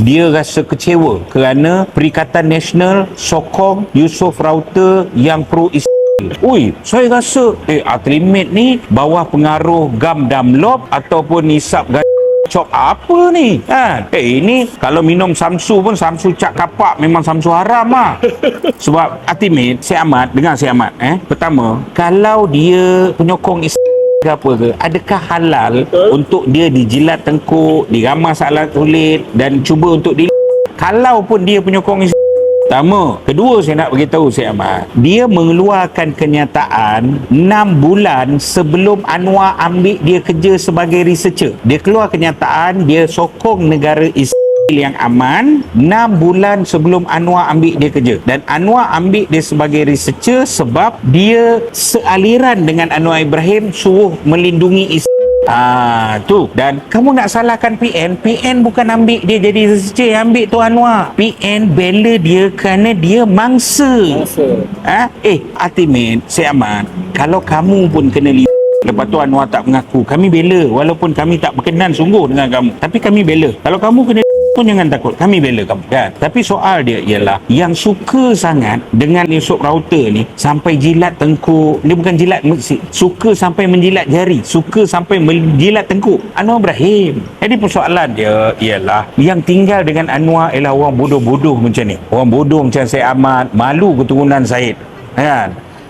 dia rasa kecewa kerana Perikatan Nasional sokong Yusof Rauter yang pro Islam. Ui, saya rasa eh Atlimate ni bawah pengaruh gam damlop ataupun nisab gan cop apa ni? Kan eh ini kalau minum samsu pun samsu cak kapak memang samsu haram lah sebab Ultimate saya amat dengar saya amat eh. Pertama kalau dia penyokong Islam ke apa ke? Adakah halal untuk dia dijilat tengkuk diramas alat kulit dan cuba untuk di kalau pun dia penyokong Islam Pertama, kedua saya nak beritahu Syed Ahmad, dia mengeluarkan kenyataan 6 bulan sebelum Anwar ambil dia kerja sebagai researcher. Dia keluar kenyataan dia sokong negara Israel yang aman 6 bulan sebelum Anwar ambil dia kerja. Dan Anwar ambil dia sebagai researcher sebab dia sealiran dengan Anwar Ibrahim suruh melindungi Israel Ah tu. Dan kamu nak salahkan PN PN bukan ambil dia jadi researcher yang ambil tu Anwar. PN bela dia kerana dia mangsa. Ha? eh ultimate saya aman kalau kamu pun kena li Lepas tu Anwar tak mengaku Kami bela. Walaupun kami tak berkenan sungguh dengan kamu Tapi kami bela. Kalau kamu kena pun jangan takut Kami bela kamu kan? Tapi soal dia ialah Yang suka sangat Dengan Yusuf Rauter ni Sampai jilat tengkuk. Dia bukan jilat Suka sampai menjilat jari Suka sampai menjilat tengkuk. Anwar Ibrahim. Jadi persoalan dia Ialah Yang tinggal dengan Anwar Ialah orang bodoh-bodoh macam ni. Orang bodoh macam Syed Ahmad Malu keturunan Syed Kan